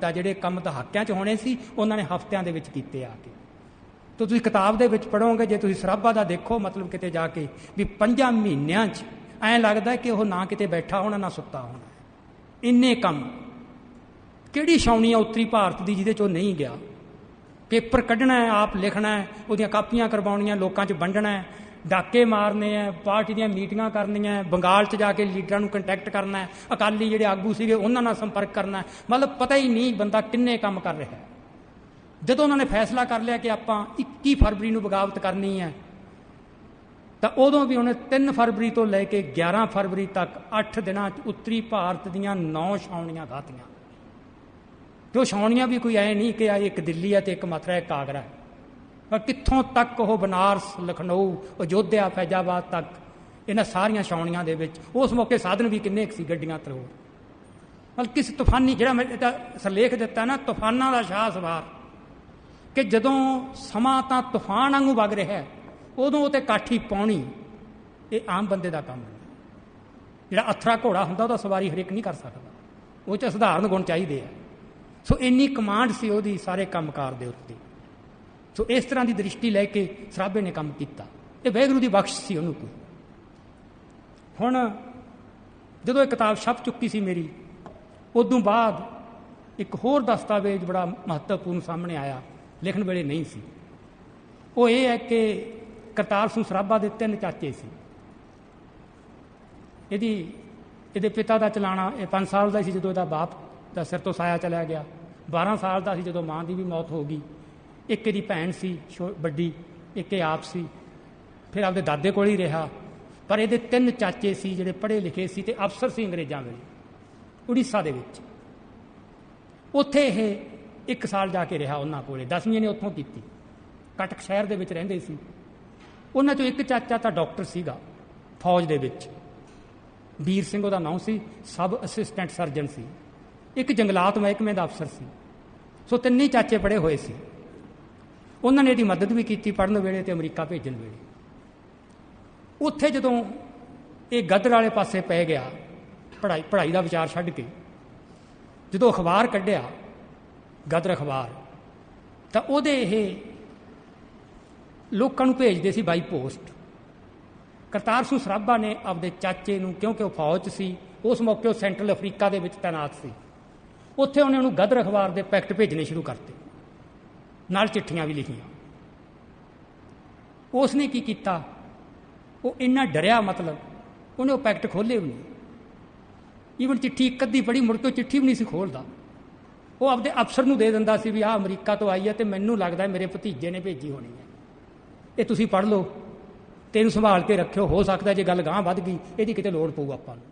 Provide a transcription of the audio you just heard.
ਤਾਂ ਜਿਹੜੇ ਕੰਮ ਦਹਾਕਿਆਂ 'ਚ ਹੋਣੇ ਸੀ, ਉਹਨਾਂ ਨੇ ਹਫ਼ਤਿਆਂ ਦੇ ਵਿੱਚ ਕੀਤੇ ਆ ਕੇ। ਤਾਂ ਤੁਸੀਂ ਕਿਤਾਬ ਦੇ ਵਿੱਚ ਪੜੋਗੇ ਜੇ ਤੁਸੀਂ ਸਰਾਭਾ ਦਾ ਦੇਖੋ, ਮਤਲਬ ਕਿਤੇ ਜਾ ਕੇ ਵੀ ਪੰਜਾਂ ਮਹੀਨਿਆਂ 'ਚ ਐਂ ਲੱਗਦਾ ਕਿ ਉਹ ਨਾ ਕਿਤੇ ਬੈਠਾ ਹੋਣਾ, ਨਾ ਸੁੱਤਾ ਹੋਣਾ। ਇੰਨੇ ਕੰਮ। ਕਿਹੜੀ ਛਾਉਣੀ ਆ ਉੱਤਰੀ ਭਾਰਤ ਦੀ ਜਿਹਦੇ 'ਚ ਉਹ ਨਹੀਂ ਗਿਆ? ਪੇਪਰ ਕੱਢਣਾ ਹੈ, ਆਪ ਲਿਖਣਾ ਹੈ, ਉਹਦੀਆਂ ਕਾਪੀਆਂ ਕਰਵਾਉਣੀਆਂ, ਲੋਕਾਂ 'ਚ ਵੰਡਣਾ ਹੈ। ਡਾਕੇ ਮਾਰਨੇ ਆ ਪਾਰਟੀ ਦੀਆਂ ਮੀਟਿੰਗਾਂ ਕਰਨੀਆਂ ਬੰਗਾਲ 'ਚ ਜਾ ਕੇ ਲੀਡਰਾਂ ਨੂੰ ਕੰਟੈਕਟ ਕਰਨਾ ਅਕਾਲੀ ਜਿਹੜੇ ਆਗੂ ਸੀਗੇ ਉਹਨਾਂ ਨਾਲ ਸੰਪਰਕ ਕਰਨਾ ਮਤਲਬ ਪਤਾ ਹੀ ਨਹੀਂ ਬੰਦਾ ਕਿੰਨੇ ਕੰਮ ਕਰ ਰਿਹਾ ਜਦੋਂ ਉਹਨਾਂ ਨੇ ਫੈਸਲਾ ਕਰ ਲਿਆ ਕਿ ਆਪਾਂ 21 ਫਰਵਰੀ ਨੂੰ ਬਗਾਵਤ ਕਰਨੀ ਹੈ ਤਾਂ ਉਦੋਂ ਵੀ ਉਹਨੇ 3 ਫਰਵਰੀ ਤੋਂ ਲੈ ਕੇ 11 ਫਰਵਰੀ ਤੱਕ 8 ਦਿਨਾਂ 'ਚ ਉੱਤਰੀ ਭਾਰਤ ਦੀਆਂ 9 ਛਾਉਣੀਆਂ ਖਾਤੀਆਂ ਤੇ ਉਹ ਛਾਉਣੀਆਂ ਵੀ ਕੋਈ ਐ ਨਹੀਂ ਕਿ ਆ ਇੱਕ ਦਿੱਲੀ ਹੈ ਤੇ ਇੱਕ ਮਥੁਰਾ, ਇੱਕ ਆਗਰਾ। ਹੈ ਕਿੱਥੋਂ ਤੱਕ ਉਹ ਬਨਾਰਸ, ਲਖਨਊ, ਅਯੋਧਿਆ, ਫੈਜ਼ਾਬਾਦ ਤੱਕ? ਇਹਨਾਂ ਸਾਰੀਆਂ ਛਾਉਣੀਆਂ ਦੇ ਵਿੱਚ ਉਸ ਮੌਕੇ ਸਾਧਨ ਵੀ ਕਿੰਨੇ ਕੁ ਸੀ ਗੱਡੀਆਂ ਤਰੋ ਮਤਲਬ ਕਿਸ ਤੂਫਾਨੀ, ਜਿਹੜਾ ਮੈਂ ਇਹਦਾ ਸਰਲੇਖ ਦਿੱਤਾ ਨਾ, ਤੂਫਾਨਾਂ ਦਾ ਸ਼ਾਹ ਸਵਾਰ। ਕਿ ਜਦੋਂ ਸਮਾਂ ਤਾਂ ਤੂਫਾਨ ਵਾਂਗੂ ਵਗ ਰਿਹਾ ਹੈ, ਉਦੋਂ ਉਹ ਤੇ ਕਾਠੀ ਪਾਉਣੀ ਇਹ ਆਮ ਬੰਦੇ ਦਾ ਕੰਮ ਨਹੀਂ ਜਿਹੜਾ ਅਥਰਾ ਘੋੜਾ ਹੁੰਦਾ, ਉਹਦਾ ਸਵਾਰੀ ਹਰੇਕ ਨਹੀਂ ਕਰ ਸਕਦਾ। ਉਹ ਚ ਸਧਾਰਨ ਗੁਣ ਚਾਹੀਦੇ ਆ। ਸੋ ਇੰਨੀ ਕਮਾਂਡ ਸੀ ਉਹਦੀ ਸਾਰੇ ਕੰਮਕਾਰ ਦੇ ਉੱਤੇ। ਸੋ ਇਸ ਤਰ੍ਹਾਂ ਦੀ ਦ੍ਰਿਸ਼ਟੀ ਲੈ ਕੇ ਸਰਾਭੇ ਨੇ ਕੰਮ ਕੀਤਾ। ਇਹ ਵੈਗਰੂ ਦੀ ਬਖਸ਼ ਸੀ ਉਹਨੂੰ ਕੋਈ। ਹੁਣ ਜਦੋਂ ਇਹ ਕਿਤਾਬ ਛਪ ਚੁੱਕੀ ਸੀ ਮੇਰੀ, ਉਦੋਂ ਬਾਅਦ ਇੱਕ ਹੋਰ ਦਸਤਾਵੇਜ਼ ਬੜਾ ਮਹੱਤਵਪੂਰਨ ਸਾਹਮਣੇ ਆਇਆ, ਲਿਖਣ ਵੇਲੇ ਨਹੀਂ ਸੀ। ਉਹ ਇਹ ਹੈ ਕਿ ਕਰਤਾਰ ਸਿੰਘ ਸਰਾਭਾ ਦੇ ਤਿੰਨ ਚਾਚੇ ਸੀ। ਇਹਦੀ, ਇਹਦੇ ਪਿਤਾ ਦਾ ਚਲਾਣਾ ਇਹ 5 ਸਾਲ ਦਾ ਸੀ ਜਦੋਂ ਇਹਦਾ ਬਾਪ ਦਾ ਸਿਰ ਤੋਂ ਸਾਇਆ ਚਲਿਆ ਗਿਆ। 12 ਸਾਲ ਦਾ ਸੀ ਜਦੋਂ ਮਾਂ ਦੀ ਵੀ ਮੌਤ ਹੋ ਗਈ। ਇੱਕ ਇਹਦੀ ਭੈਣ ਸੀ, ਛੋ- ਵੱਡੀ, ਇੱਕ ਇਹ ਆਪ ਸੀ। ਫਿਰ ਆਪਦੇ ਦਾਦੇ ਕੋਲ ਹੀ ਰਿਹਾ। ਪਰ ਇਹਦੇ ਤਿੰਨ ਚਾਚੇ ਸੀ ਜਿਹੜੇ ਪੜ੍ਹੇ ਲਿਖੇ ਸੀ ਤੇ ਅਫਸਰ ਸੀ ਅੰਗਰੇਜ਼ਾਂ ਦੇ। ਉੜੀਸਾ ਦੇ ਵਿੱਚ। ਉੱਥੇ ਇਹ ਇੱਕ ਸਾਲ ਜਾ ਕੇ ਰਿਹਾ ਉਹਨਾਂ ਕੋਲੇ। 10ਵੀਂ ਨੇ ਉੱਥੋਂ ਕੀਤੀ। ਕਟਕ ਸ਼ਹਿਰ ਦੇ ਵਿੱਚ ਰਹਿੰਦੇ ਸੀ। ਉਹਨਾਂ ਚੋਂ ਇੱਕ ਚਾਚਾ ਤਾਂ ਡਾਕਟਰ ਸੀਗਾ, ਫੌਜ ਦੇ ਵਿੱਚ। ਵੀਰ ਸਿੰਘ ਉਹਦਾ ਨਾਮ ਸੀ, ਸਬ ਅਸਿਸਟੈਂਟ ਸਰਜਨ ਸੀ। ਇੱਕ ਜੰਗਲਾਤ ਮਹਿਕਮੇ ਦਾ ਅਫਸਰ ਸੀ। ਸੋ ਤਿੰਨੇ ਚਾਚੇ ਪੜੇ ਹੋਏ ਸੀ। ਉਹਨਾਂ ਨੇ ਇਹਦੀ ਮਦਦ ਵੀ ਕੀਤੀ ਪੜਨ ਵੇਲੇ ਤੇ ਅਮਰੀਕਾ ਭੇਜਣ ਵੇਲੇ। ਉੱਥੇ ਜਦੋਂ ਇਹ ਗਦਰ ਵਾਲੇ ਪਾਸੇ ਪੈ ਗਿਆ, ਪੜ੍ਹਾਈ ਪੜ੍ਹਾਈ ਦਾ ਵਿਚਾਰ ਛੱਡ ਕੇ, ਜਦੋਂ ਅਖਬਾਰ ਕੱਢਿਆ, ਗਦਰ ਅਖਬਾਰ, ਤਾਂ ਉਹਦੇ ਇਹ ਲੋਕਾਂ ਨੂੰ ਭੇਜਦੇ ਸੀ ਬਾਈ ਪੋਸਟ। ਕਰਤਾਰ ਸਿੰਘ ਸਰਾਭਾ ਨੇ ਆਪਦੇ ਚਾਚੇ ਨੂੰ, ਕਿਉਂਕਿ ਉਹ ਫੌਜ 'ਚ ਸੀ, ਉਸ ਮੌਕੇ ਉਹ ਸੈਂਟਰਲ ਅਫਰੀਕਾ ਦੇ ਵਿੱਚ ਤਾਇਨਾਤ ਸੀ। ਉੱਥੇ ਉਹਨੇ ਉਹਨੂੰ ਗਦਰ ਅਖਬਾਰ ਦੇ ਪੈਕਟ ਭੇਜਣੇ ਸ਼ੁਰੂ ਕਰਤੇ। ਨਾਲ ਚਿੱਠੀਆਂ ਵੀ ਲਿਖੀਆਂ। ਉਸ ਨੇ ਕੀ ਕੀਤਾ? ਉਹ ਇੰਨਾ ਡਰਿਆ ਮਤਲਬ, ਉਹਨੇ ਉਹ ਪੈਕਟ ਖੋਲੇ ਵੀ ਨਹੀਂ। ਈਵਨ ਚਿੱਠੀ ਇੱਕ ਅੱਧੀ ਪੜੀ ਮੁੜ ਕੇ ਚਿੱਠੀ ਵੀ ਨਹੀਂ ਸੀ ਖੋਲਦਾ ਉਹ ਆਪਦੇ ਅਫਸਰ ਨੂੰ ਦੇ ਦਿੰਦਾ ਸੀ ਵੀ ਆਹ ਅਮਰੀਕਾ ਤੋਂ ਆਈ ਹੈ ਤੇ ਮੈਨੂੰ ਲੱਗਦਾ ਮੇਰੇ ਭਤੀਜੇ ਨੇ ਭੇਜੀ ਹੋਣੀ ਹੈ। ਇਹ ਤੁਸੀਂ ਪੜ੍ਹ ਲਓ ਤੈਨੂੰ ਸੰਭਾਲ ਕੇ ਰੱਖਿਓ, ਹੋ ਸਕਦਾ ਜੇ ਗੱਲ ਗਾਂ ਵੱਧ ਗਈ, ਇਹਦੀ ਕਿਤੇ ਲੋੜ ਪਊ ਆਪਾਂ ਨੂੰ।